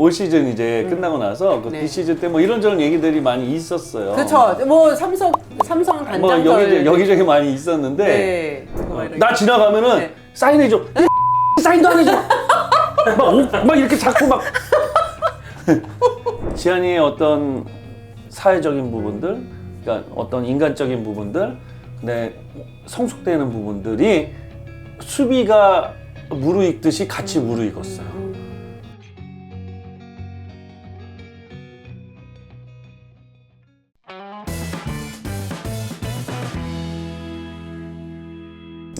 올 시즌 이제 끝나고 나서 그 네. 비시즌 때 뭐 이런저런 얘기들이 많이 있었어요. 그렇죠. 뭐 삼성 삼성 단장들 뭐 여기 여기저기 많이 있었는데 네. 뭐 어, 이렇게. 나 지나가면은 네. 사인해줘. 사인도 안 해줘. 막, 오- 막 이렇게 자꾸 막 지한이의 어떤 사회적인 부분들, 그러니까 어떤 인간적인 부분들, 근데 성숙되는 부분들이 수비가 무르익듯이 같이 무르익었어요.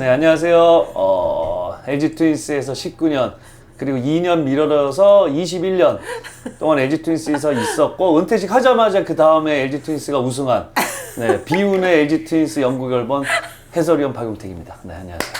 네, 안녕하세요. 어, LG 트윈스에서 19년 그리고 2년 미뤄서 21년 동안 LG 트윈스에서 있었고 은퇴식 하자마자 그 다음에 LG 트윈스가 우승한 네, 비운의 LG 트윈스 연구 결번 해설위원 박용택입니다. 네, 안녕하세요.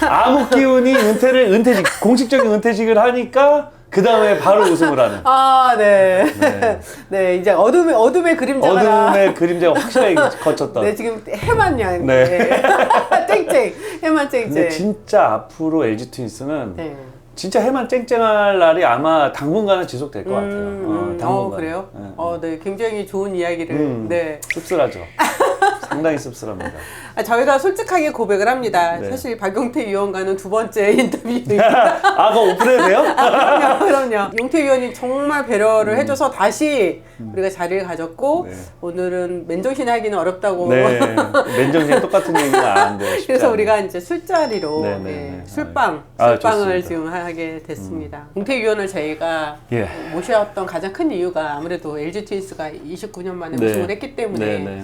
네. 아무 기운이 은퇴를 은퇴식 공식적인 은퇴식을 하니까 그 다음에 바로 우승을 하는 아, 네. 네. 네. 이제 어둠의 어둠의 그림자가 어둠의 그림자가 확실하게 거쳤던. 네, 지금 해만 양. 네. 네. 땡땡. 해만. 근데 진짜 앞으로 LG 트윈스는 네. 진짜 해만 쨍쨍할 날이 아마 당분간은 지속될 것 같아요. 음, 어, 음. 당분간. 어, 그래요? 네. 어, 네. 굉장히 좋은 이야기를. 음. 네. 씁쓸하죠. 상당히 씁쓸합니다. 아, 저희가 솔직하게 고백을 합니다. 네. 사실 박용태 위원과는 두 번째 인터뷰입니다. 아, 그거 오픈해도 돼요? 그럼요, 그럼요. 용태 위원이 정말 배려를 해줘서 다시 우리가 자리를 가졌고 네. 오늘은 맨정신에 하기는 어렵다고. 네. 맨정신 똑같은 얘기는 안 돼요. 쉽지 그래서 않아요. 우리가 이제 술자리로 네, 네, 네, 네. 술빵, 아, 술빵을 좋습니다. 음. 지금 하게 됐습니다. 용태 위원을 저희가 예. 모셨던 가장 큰 이유가 아무래도 LG 트윈스가 29년 만에 네. 우승을 했기 때문에 네, 네.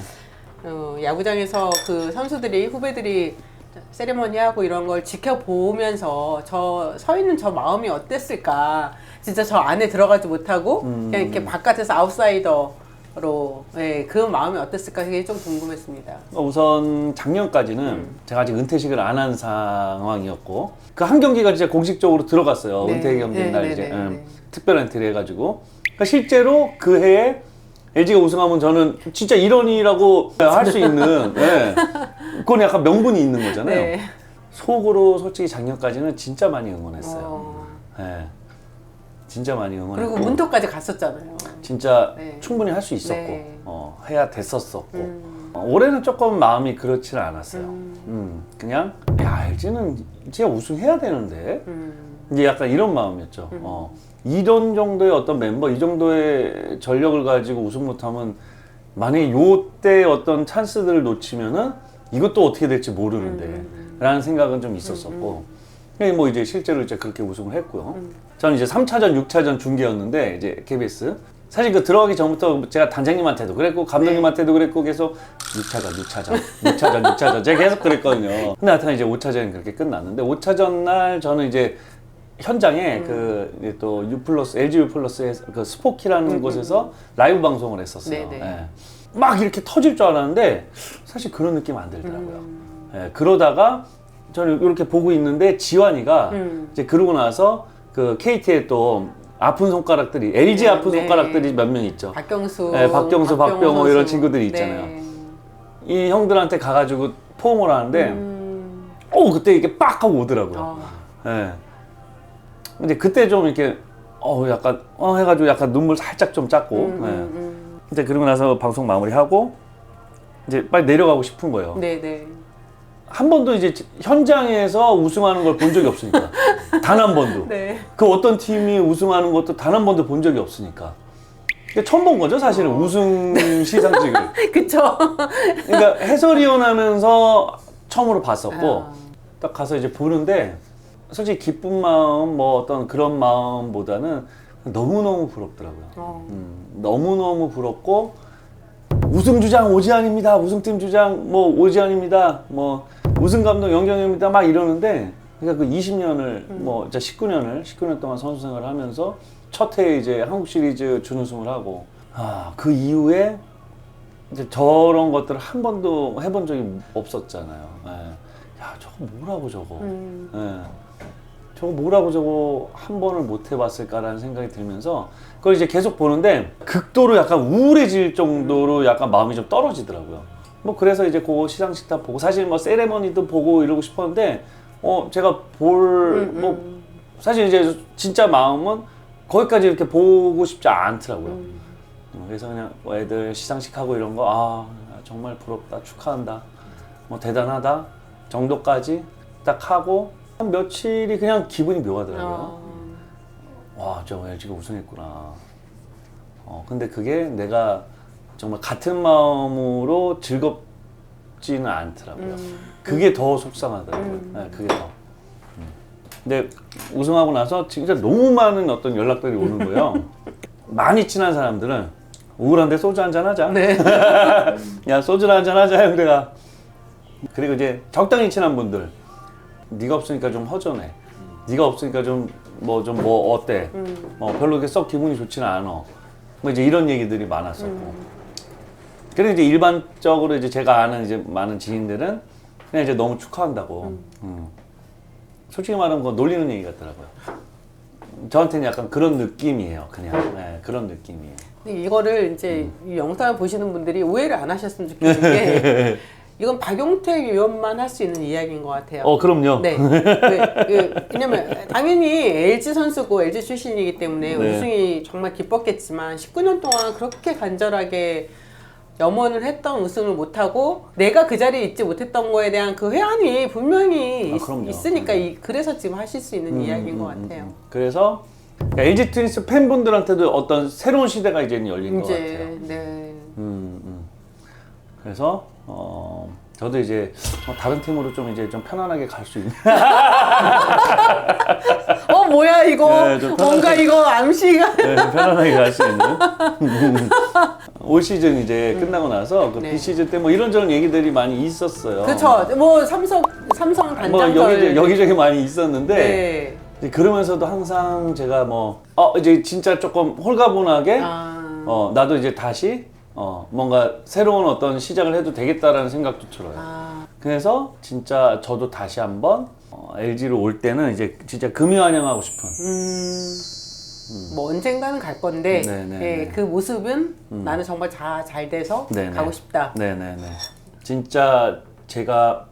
어, 야구장에서 그 선수들이 후배들이 세레머니하고 이런 걸 지켜보면서 저 서 있는 저 마음이 어땠을까 진짜 저 안에 들어가지 못하고 음. 그냥 이렇게 바깥에서 아웃사이더로 예, 그 마음이 어땠을까 그게 좀 궁금했습니다. 우선 작년까지는 음. 제가 아직 은퇴식을 안 한 상황이었고 그 한 경기가 진짜 공식적으로 들어갔어요. 네. 은퇴 경기 네, 날 네, 이제 네, 음, 네. 특별 엔트리 해가지고 그러니까 실제로 그 해에 LG가 우승하면 저는 진짜 일원이라고 할 수 있는 예. 그건 약간 명분이 있는 거잖아요. 네. 속으로 솔직히 작년까지는 진짜 많이 응원했어요. 어, 예. 진짜 많이 응원했고 그리고 문턱까지 갔었잖아요. 진짜 네. 충분히 할 수 있었고 네. 어, 해야 됐었었고 음. 어, 올해는 조금 마음이 그렇지는 않았어요. 음. 음, 그냥 야 LG는 진짜 우승해야 되는데 음, 이제 약간 이런 마음이었죠. 어, 이런 정도의 어떤 멤버, 이 정도의 전력을 가지고 우승 못하면 만약에 요때 어떤 찬스들을 놓치면은 이것도 어떻게 될지 모르는데 음, 라는 생각은 좀 있었었고 근데 뭐 이제 실제로 이제 그렇게 우승을 했고요. 음. 저는 이제 3차전, 6차전 중계였는데 이제 KBS 사실 그 들어가기 전부터 제가 단장님한테도 그랬고 감독님한테도 그랬고 계속 6차전, 6차전, 6차전, 6차전 제가 계속 그랬거든요. 근데 하여튼 이제 5차전이 그렇게 끝났는데 5차전 날 저는 이제 현장에 그 이제 또 유플러스 LG 유플러스의 그 스포키라는 곳에서 라이브 방송을 했었어요. 네 네. 예. 막 이렇게 터질 줄 알았는데 사실 그런 느낌 안 들더라고요. 음. 예, 그러다가 저는 이렇게 보고 있는데 지환이가 음. 이제 그러고 나서 그 KT에 또 아픈 손가락들이 LG 네, 아픈 네. 손가락들이 몇 명 있죠. 박경수, 네, 박경수, 박병호 선수. 이런 친구들이 있잖아요. 네. 이 형들한테 가가지고 포옹을 하는데 음, 어 그때 이게 빡 하고 오더라고요. 어. 예. 근데 그때 좀 이렇게 어 약간 어 해가지고 약간 눈물 살짝 좀 짰고. 음, 예. 음, 음. 이제 그러고 나서 방송 마무리하고 이제 빨리 내려가고 싶은 거예요. 네, 네. 한 번도 이제 현장에서 우승하는 걸 본 적이 없으니까 단 한 번도. 네. 그 어떤 팀이 우승하는 것도 단 한 번도 본 적이 없으니까. 이게 처음 본 거죠, 사실은 우승 시상식을. 그쵸. 그러니까 해설위원 하면서 처음으로 봤었고 아. 딱 가서 이제 보는데 솔직히 기쁜 마음 뭐 어떤 그런 마음보다는 너무너무 부럽더라고요. 어. 음, 너무너무 부럽고 우승 주장 오지환입니다. 우승팀 주장 뭐 오지환입니다. 뭐 우승 감독 영경입니다. 막 이러는데 그러니까 그 20년을 뭐 이제 19년을 19년 동안 선수 생활을 하면서 첫 해에 이제 한국 시리즈 준우승을 하고 아, 그 이후에 이제 저런 것들을 한 번도 해본 적이 없었잖아요. 예. 야, 저거 뭐라고 저거. 음. 예. 저거 뭐라고 저거 한 번을 못 해봤을까라는 생각이 들면서 그걸 이제 계속 보는데 극도로 약간 우울해질 정도로 약간 마음이 좀 떨어지더라고요. 뭐 그래서 이제 그 시상식 다 보고 사실 뭐 세레머니도 보고 이러고 싶었는데 어 제가 볼 음, 뭐 음. 사실 이제 진짜 마음은 거기까지 이렇게 보고 싶지 않더라고요. 음. 어, 그래서 그냥 뭐 애들 시상식 하고 이런 거 아 정말 부럽다 축하한다 뭐 대단하다 정도까지 딱 하고 한 며칠이 그냥 기분이 묘하더라고요. 어. 와, 저 LG가 우승했구나. 어, 근데 그게 내가 정말 같은 마음으로 즐겁지는 않더라고요. 음. 그게 더 속상하더라고요. 음. 네, 그게 더. 음. 근데 우승하고 나서 진짜 너무 많은 어떤 연락들이 오는 거예요. 많이 친한 사람들은 우울한데 소주 한잔 하자. 네. 야, 소주 한잔 하자. 형 내가. 그리고 이제 적당히 친한 분들. 네가 없으니까 좀 허전해. 네가 없으니까 좀 뭐 좀 뭐 어때? 음. 뭐 별로 그렇게 썩 기분이 좋지는 않아. 뭐 이제 이런 얘기들이 많았었고. 그리고 이제 일반적으로 이제 제가 아는 이제 많은 지인들은 그냥 이제 너무 축하한다고. 음. 솔직히 말하면 그거 놀리는 얘기 같더라고요. 저한테는 약간 그런 느낌이에요. 그냥 네, 그런 느낌이에요. 근데 이거를 이제 이 영상을 보시는 분들이 오해를 안 하셨으면 좋겠는 게 이건 박용택 의원만 할 수 있는 이야기인 것 같아요. 어 그럼요. 네. 그, 그, 왜냐면 당연히 LG 선수고 LG 출신이기 때문에 네. 우승이 정말 기뻤겠지만 19년 동안 그렇게 간절하게 염원을 했던 우승을 못하고 내가 그 자리에 있지 못했던 거에 대한 그 회한이 분명히 아, 그럼요. 있, 으니까 이, 그래서 지금 하실 수 있는 이야기인 것 같아요. 음, 그래서 LG 트윈스 팬분들한테도 어떤 새로운 시대가 이제는 열린 것 같아요. 이제 네. 음, 음. 그래서 어, 저도 이제 어, 다른 팀으로 좀 이제 좀 편안하게 갈 수 있는. 어 뭐야 이거 네, 좀 뭔가 편하게- 이거 암시가 네, 편안하게 갈 수 있는. 올 시즌 이제 끝나고 나서 그 네. 비시즌 때 뭐 이런저런 얘기들이 많이 있었어요. 그렇죠. 뭐 삼성 삼성 뭐 단장설 여기저기, 여기저기 많이 있었는데 네. 이제 그러면서도 항상 제가 뭐 어, 이제 진짜 조금 홀가분하게 아. 어, 나도 이제 다시 어, 뭔가 새로운 어떤 시작을 해도 되겠다라는 생각도 들어요. 아. 그래서 진짜 저도 다시 한번 어, LG로 올 때는 이제 진짜 금이 환영하고 싶은 음, 뭐 언젠가는 갈 건데 네, 네, 예, 네. 그 모습은 나는 정말 자, 잘 돼서 네, 네. 가고 싶다. 네네네 진짜 제가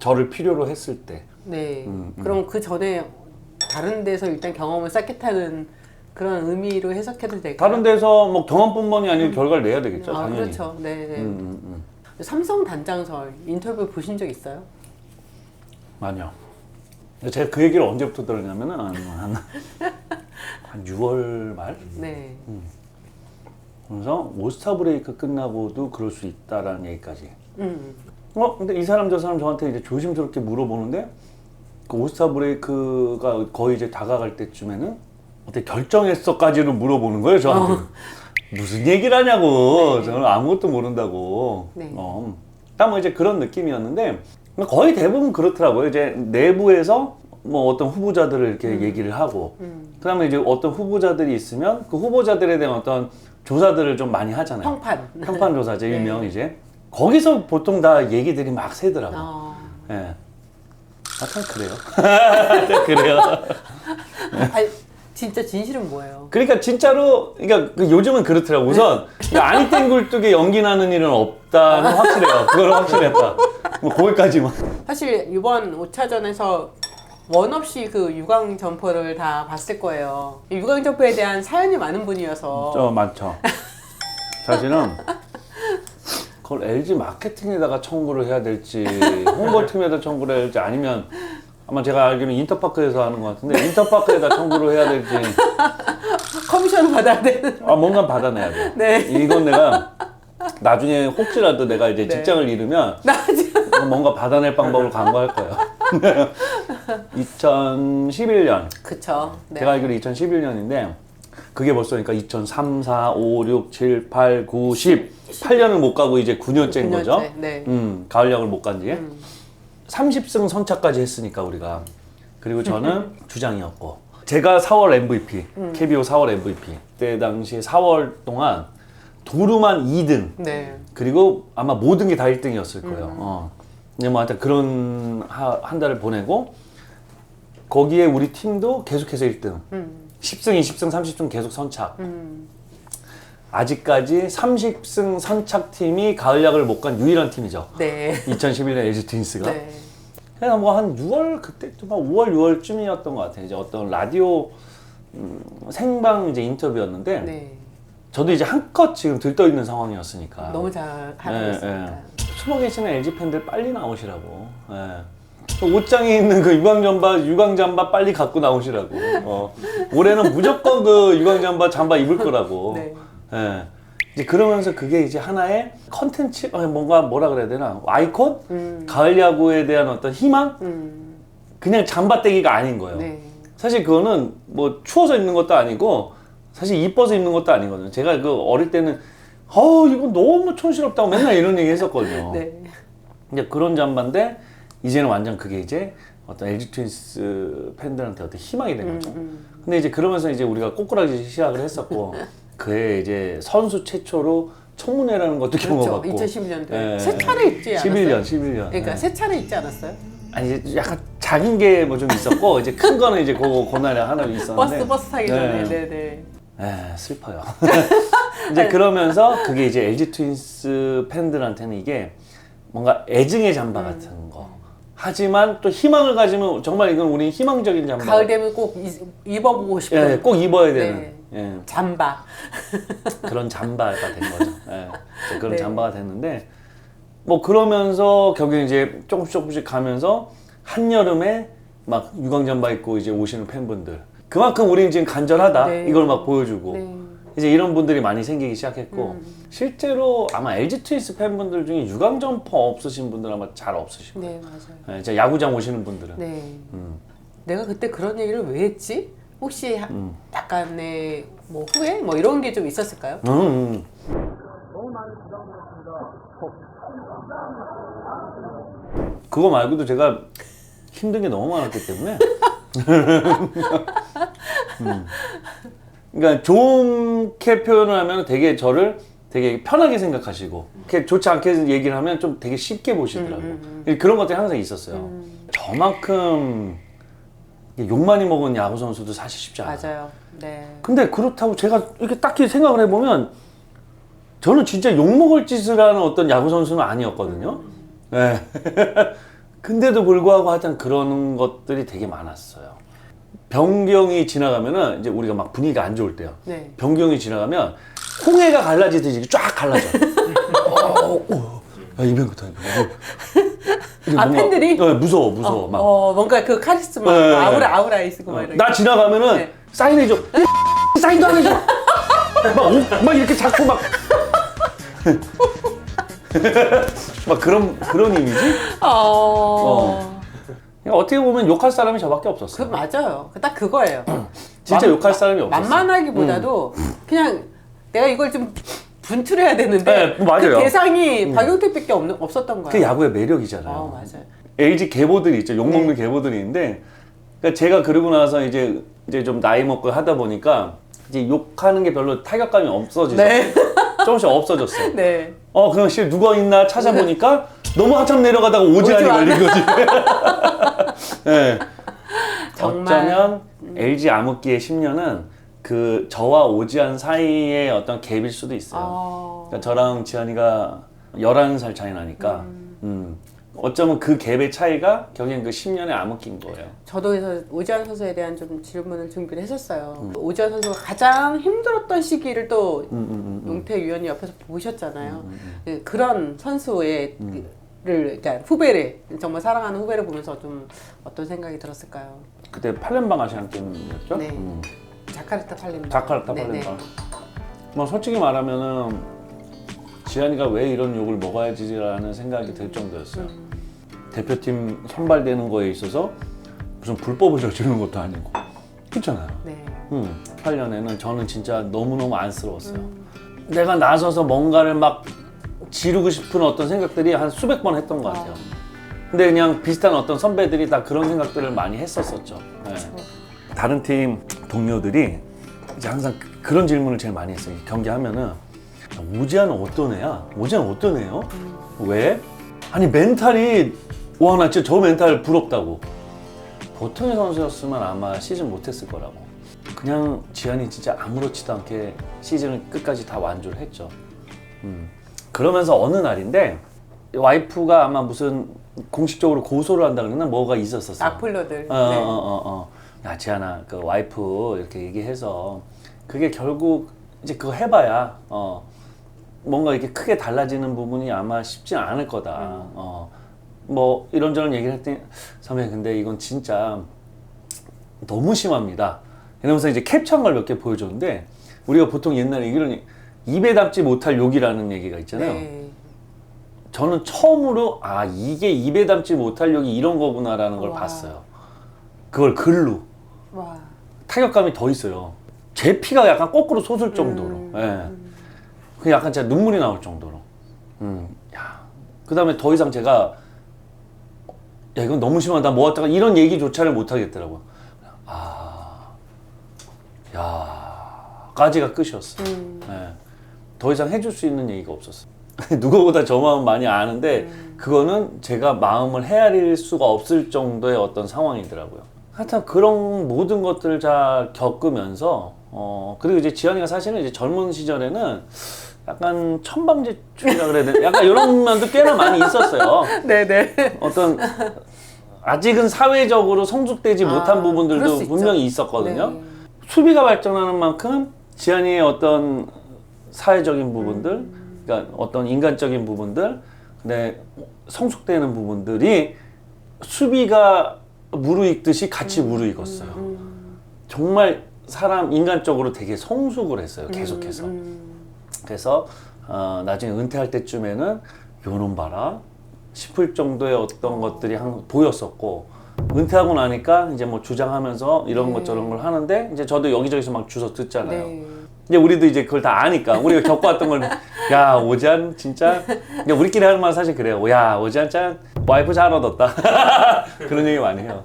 저를 필요로 했을 때 네. 음, 그럼 그 전에 다른 데서 일단 경험을 쌓겠다는 그런 의미로 해석해도 될까요? 다른 데서 뭐 경험뿐만이 아니라 결과를 내야 되겠죠 아, 당연히 그렇죠. 네. 네. 음, 음, 음. 삼성 단장설 인터뷰 보신 적 있어요? 아니요 제가 그 얘기를 언제부터 들었냐면은 한, 한, 한 6월 말 네. 그래서 오스타 브레이크 끝나고도 그럴 수 있다라는 얘기까지 음. 어 근데 이 사람 저 사람 저한테 이제 조심스럽게 물어보는데 그 오스타 브레이크가 거의 이제 다가갈 때쯤에는 어떻게 결정했어까지는 물어보는 거예요 저한테 무슨 얘기를 하냐고 저는 아무것도 모른다고 네. 어. 딱 뭐 이제 그런 느낌이었는데 거의 대부분 그렇더라고요 이제 내부에서 뭐 어떤 후보자들을 이렇게 얘기를 하고 음. 그다음에 이제 어떤 후보자들이 있으면 그 후보자들에 대한 어떤 조사들을 좀 많이 하잖아요 평판. 평판 조사 제 네. 일명 이제 거기서 보통 다 얘기들이 막 새더라고. 요 어. 예. 약간 그래요. 그래요. 아, 진짜 진실은 뭐예요? 그러니까 진짜로 그러니까 그 요즘은 그렇더라고. 우선 이 아니땡 굴뚝에 연기 나는 일은 없다는 확실해요. 그걸 확실했다. 뭐 거기까지만. 사실 이번 5차전에서 원 없이 그 유광 점퍼를 다 봤을 거예요. 유광 점퍼에 대한 사연이 많은 분이어서 저 많죠. 사실은 그걸 LG 마케팅에다가 청구를 해야 될지 홍보팀에다 청구를 해야 될지 아니면 아마 제가 알기로는 인터파크에서 하는 것 같은데 인터파크에다 청구를 해야 될지 커미션 받아야 되는. 아 뭔가 받아내야 돼. 네. 이건 내가 나중에 혹시라도 내가 이제 네. 직장을 잃으면 나 지금 뭔가 받아낼 방법을 강구할 거예요. 2011년 그쵸. 네. 제가 알기로 2011년인데 그게 벌써 그러니까 2003, 4, 5, 6, 7, 8, 9, 10 8년을 못 가고 이제 9년째인 거죠. 9년째, 네. 음, 가을 야구를 못간 지. 음. 30승 선차까지 했으니까 우리가. 그리고 저는 주장이었고 제가 4월 MVP, 음. KBO 4월 MVP. 그때 당시에 4월 동안 도루만 2등. 네. 그리고 아마 모든 게 다 1등이었을 거예요. 음. 어. 근데 뭐 하여튼 그런 하- 한 달을 보내고 거기에 우리 팀도 계속해서 1등. 음. 10승, 20승, 30승 계속 선착. 음. 아직까지 30승 선착 팀이 가을 야구를 못간 유일한 팀이죠. 네. 2011년 LG 트윈스가. 네. 그냥 뭐한 6월 그때쯤 한 5월 6월쯤이었던 것 같아요. 이제 어떤 라디오 음, 생방 이제 인터뷰였는데 네. 저도 이제 한껏 지금 들떠 있는 상황이었으니까 너무 잘 하고 예, 있습니다. 숨어 계시는 LG 팬들 빨리 나오시라고. 예. 저 옷장에 있는 그 유광 잠바, 유광 잠바 빨리 갖고 나오시라고. 어. 올해는 무조건 그 유광 잠바 잠바 입을 거라고. 네. 예. 이제 그러면서 그게 이제 하나의 컨텐츠, 어, 뭔가 뭐라 그래야 되나 아이콘, 음. 가을 야구에 대한 어떤 희망, 음. 그냥 잠바떼기가 아닌 거예요. 네. 사실 그거는 뭐 추워서 입는 것도 아니고 사실 이뻐서 입는 것도 아니거든요. 제가 그 어릴 때는 어 이거 너무 촌스럽다고 맨날 이런 얘기 했었거든요. 네. 이제 그런 잠바인데 이제는 완전 그게 이제 어떤 LG 트윈스 팬들한테 어떤 희망이 된 거죠. 음. 근데 이제 그러면서 이제 우리가 꼬꾸라지 시작을 했었고 그해 이제 선수 최초로 청문회라는 것도 그렇죠. 경험했고 2011년도에 예. 세 차례 입지 않았어요? 11년, 11년. 그러니까 세 차례 입지 않았어요? 아니 이제 약간 작은 게 뭐 좀 있었고 이제 큰 거는 이제 그 고날에 하나 있었는데 버스 버스 타기 전에. 네. 네, 네. 에 슬퍼요. 이제 그러면서 그게 이제 LG 트윈스 팬들한테는 이게 뭔가 애증의 잠바 같은 거. 하지만 또 희망을 가지면 정말 이건 우리 희망적인 잠바. 가을 되면 꼭 이- 입어보고 싶은 예, 꼭 입어야 되는 네. 예, 잠바. 그런 잠바가 된 거죠. 예, 그런 네. 잠바가 됐는데 뭐 그러면서 결국 이제 조금씩 조금씩 가면서 한 여름에 막 유광 잠바 입고 이제 오시는 팬분들 그만큼 우리는 지금 간절하다 네. 이걸 막 보여주고 네. 이제 이런 분들이 많이 생기기 시작했고 음. 실제로 아마 LG 트윈스 팬분들 중에 유광 점퍼 없으신 분들 아마 잘 없으실 거예요. 네, 맞아요. 예, 이제 야구장 오시는 분들은 네. 음. 내가 그때 그런 얘기를 왜 했지? 혹시 하- 음. 약간의 뭐 후회 뭐 이런 게 좀 있었을까요? 음, 음. 그거 말고도 제가 힘든 게 너무 많았기 때문에. 음. 그러니까 좋게 표현을 하면 되게 저를 되게 편하게 생각하시고 이렇게 좋지 않게 얘기를 하면 좀 되게 쉽게 보시더라고요. 그런 것들이 항상 있었어요. 저만큼 욕 많이 먹은 야구 선수도 사실 쉽지 않아요. 맞아요. 네. 근데 그렇다고 제가 이렇게 딱히 생각을 해보면 저는 진짜 욕 먹을 짓을 하는 어떤 야구 선수는 아니었거든요. 네. 근데도 불구하고 하여튼 그런 것들이 되게 많았어요. 변경이 지나가면은 이제 우리가 막 분위기가 안 좋을 때요. 네. 변경이 지나가면 홍해가 갈라지듯이 쫙 갈라져. 어, 어, 야, 이병규다, 이병규. 아, 팬들이? 네, 무서워, 무서워. 막. 어, 뭔가 그 카리스마, 네. 아우라, 아우라 있고 막 이렇게. 나 지나가면은 네. 사인해줘. 사인도 안 해줘. 막, 오- 막 이렇게 자꾸 막. 막 그런 그런 이미지? 어. 그러니까 어떻게 보면 욕할 사람이 저밖에 그 없었어 요. 맞아요. 그딱 그거예요. 진짜 만- 욕할 사람이 없었어요. 음. 만만하기보다도 그냥 내가 이걸 좀 분출해야 되는데 네, 맞아요. 그 대상이 박용택밖에 없는 없었던 거야. 그 야구의 매력이잖아요. 어, 맞아요. LG 계보들이 있죠. 욕 먹는 네. 계보들이 있는데, 그러니까 제가 그러고 나서 이제 이제 좀 나이 먹고 하다 보니까 이제 욕하는 게 별로 타격감이 없어지죠. 네. 조금씩 없어졌어요. 네. 어, 그냥 실 누가 있나 찾아보니까 너무 한참 내려가다가 오지안이 오지환. 걸린 거지. 네. 정말. 어쩌면 LG 암흑기의 10년은 그 저와 오지안 사이의 어떤 갭일 수도 있어요. 어. 그러니까 저랑 지안이가 11살 차이 나니까 음. 어쩌면 그 갭의 차이가 결국엔 그 10년의 암흑기인 거예요. 저도 그래서 오지환 선수에 대한 좀 질문을 준비를 했었어요. 음. 오지환 선수가 가장 힘들었던 시기를 또 음, 음, 음. 용태 위원이 옆에서 보셨잖아요. 그 그런 선수의 그- 를 그러니까 후배를 정말 사랑하는 후배를 보면서 좀 어떤 생각이 들었을까요? 그때 팔렘방 아시안 게임이었죠? 네. 음. 자카르타 팔렘방. 자카르타 네, 팔렘방. 뭐 솔직히 말하면은 지한이가 왜 이런 욕을 먹어야지라는 생각이 들 정도였어요. 음. 대표팀 선발되는 거에 있어서 무슨 불법을 저지르는 것도 아니고 그렇잖아요. 네. 음, 8년에는 저는 진짜 너무너무 안쓰러웠어요. 음. 내가 나서서 뭔가를 막 지르고 싶은 어떤 생각들이 한 수백 번 했던 것 같아요. 근데 그냥 비슷한 어떤 선배들이 다 그런 생각들을 많이 했었었죠. 네. 다른 팀 동료들이 이제 항상 그- 그런 질문을 제일 많이 했어요. 경기하면은 오지아는 어떤 애야? 오지아는 어떤 애요? 왜? 아니 멘탈이 와 나 진짜 저 멘탈 부럽다고. 보통의 선수였으면 아마 시즌 못했을 거라고. 그냥 지한이 진짜 아무렇지도 않게 시즌을 끝까지 다 완주를 했죠. 음. 그러면서 어느 날인데 와이프가 아마 무슨 공식적으로 고소를 한다 그러나 뭐가 있었었어. 악플러들. 어, 네. 어, 어, 어. 야, 지안아, 그 와이프 이렇게 얘기해서 그게 결국 이제 그거 해봐야 어 뭔가 이렇게 크게 달라지는 부분이 아마 쉽지 않을 거다. 음. 어. 뭐 이런저런 얘기를 했더니 선배 근데 이건 진짜 너무 심합니다. 이러면서 이제 캡처한 걸 몇 개 보여줬는데 우리가 보통 옛날에 이런 입에 담지 못할 욕이라는 얘기가 있잖아요. 네. 저는 처음으로 아 이게 입에 담지 못할 욕이 이런 거구나라는 걸 와. 봤어요. 그걸 글로 와. 타격감이 더 있어요. 제 피가 약간 거꾸로 솟을 정도로. 음. 예. 그 약간 진짜 눈물이 나올 정도로. 음. 야. 그다음에 더 이상 제가 야 이건 너무 심하다. 뭐 하다가 이런 얘기조차를 못 하겠더라고요. 아. 야. 까지가 끝이었어. 음. 예. 더 이상 해줄 수 있는 얘기가 없었어. 누구보다 저 마음 많이 아는데 그거는 제가 마음을 헤아릴 수가 없을 정도의 어떤 상황이더라고요. 하여튼 그런 모든 것들을 잘 겪으면서 어 그리고 이제 지연이가 사실은 이제 젊은 시절에는 약간 천방지축이라 그래야 되나? 약간 이런 면도 꽤나 많이 있었어요. 네네. 어떤 아직은 사회적으로 성숙되지 아, 못한 그럴 부분들도 있죠. 분명히 있었거든요. 네. 수비가 발전하는 만큼 지안이의 어떤 사회적인 부분들, 그러니까 어떤 인간적인 부분들, 근데 성숙되는 부분들이 수비가 무르익듯이 같이 무르익었어요. 정말 사람 인간적으로 되게 성숙을 했어요. 계속해서. 음. 그래서 어, 나중에 은퇴할 때쯤에는 요놈 봐라 싶을 정도의 어떤 것들이 한, 보였었고 은퇴하고 나니까 이제 뭐 주장하면서 이런 네. 것 저런 걸 하는데 이제 저도 여기저기서 막 주워 듣잖아요. 네. 이제 우리도 이제 그걸 다 아니까 우리가 겪어왔던 걸 야 오지안 진짜 그러니까 우리끼리 하는 말 사실 그래요. 야 오지안 짠 와이프 잘 얻었다 그런 얘기 많이 해요.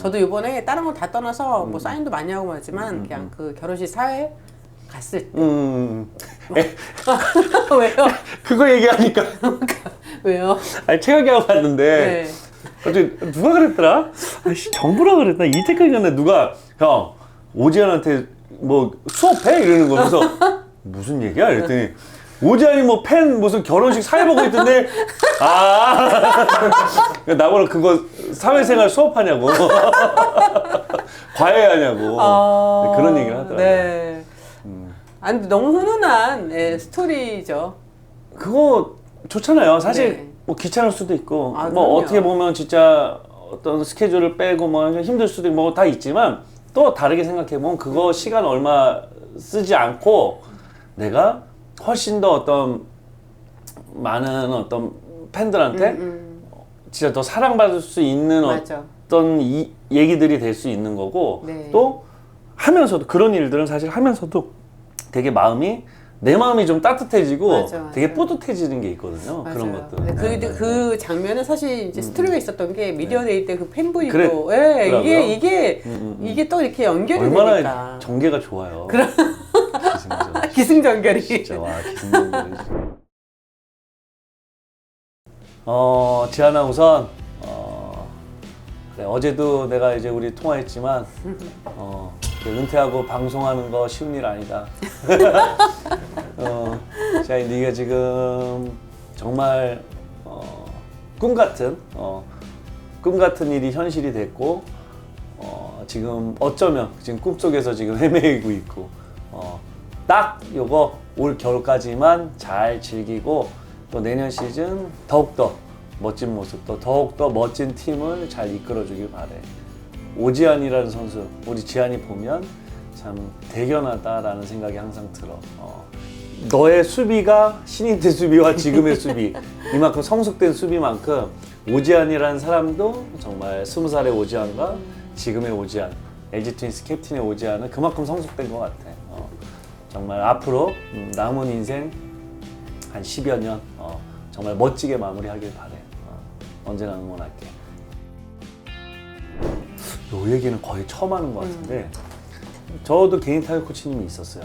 저도 이번에 다른 거다 떠나서 음. 뭐 사인도 많이 하고 하지만 그냥 그 결혼식 사회 갔을 때음 왜요? 그거 얘기하니까 왜요? 아니 체육하고 갔는데 네. 갑자기 누가 그랬더라? 아씨 정부라 그랬나? 이태까지 갔는데 누가 형 오지안한테 뭐 수업해 이러는 거면서 무슨 얘기야? 이랬더니 오지안이 뭐 팬 무슨 결혼식 사회 보고 있던데 아 나보고 그거 사회생활 수업하냐고 과외하냐고 아, 그런 얘기를 하더라고요. 음. 네. 아, 근데 너무 훈훈한 예, 스토리죠. 그거 좋잖아요. 사실 네. 뭐 귀찮을 수도 있고 아, 뭐 그럼요. 어떻게 보면 진짜 어떤 스케줄을 빼고 뭐 힘들 수도 있고 뭐 다 있지만 또 다르게 생각해 보면 그거 시간 얼마 쓰지 않고 내가 훨씬 더 어떤 많은 어떤 팬들한테 음, 진짜 더 사랑받을 수 있는 맞아. 어떤 이 얘기들이 될 수 있는 거고 네. 또 하면서도 그런 일들은 사실 하면서도 되게 마음이 내 마음이 좀 따뜻해지고 맞아, 맞아. 되게 뿌듯해지는 게 있거든요. 그런 맞아요. 것들. 네, 그, 네, 네, 그 장면은 사실 이제 스토리가 있었던 게 미디어데이 때 그 팬브이도 그래, 예, 그러고요. 이게 이게 음, 음. 이게 또 이렇게 연결이 얼마나 되니까 전개가 좋아요. 기승전. 기승전결이 진짜 와 기승전결. 어 지하나 우선 어, 그래, 어제도 내가 이제 우리 통화했지만 어, 은퇴하고 방송하는 거 쉬운 일 아니다. 어, 자 네가 지금 정말 어, 꿈 같은 어, 꿈 같은 일이 현실이 됐고 어, 지금 어쩌면 지금 꿈 속에서 지금 헤매고 있고 어, 딱 요거 올 겨울까지만 잘 즐기고 또 내년 시즌 더욱더 멋진 모습 또 더욱더 멋진 팀을 잘 이끌어 주길 바래 오지안이라는 선수 우리 지안이 보면 참 대견하다라는 생각이 항상 들어 어, 너의 수비가 신인 때 수비와 지금의 수비 이만큼 성숙된 수비만큼 오지안이라는 사람도 정말 스무 살의 오지안과 지금의 오지안 LG 트윈스 캡틴의 오지안은 그만큼 성숙된 것 같아. 어, 정말 앞으로 음, 남은 인생 한 10여 년 어, 정말 멋지게 마무리하길 바래. 어, 언제나 응원할게. 요 얘기는 거의 처음 하는 것 같은데 저도 개인 타격 코치님이 있었어요.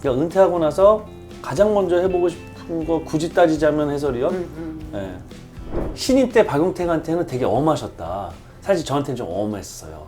그러니까 은퇴하고 나서 가장 먼저 해보고 싶은 거 굳이 따지자면 해설이요. 음, 예. 신인 때 박용택한테는 되게 엄하셨다. 사실 저한테는 좀 엄했어요.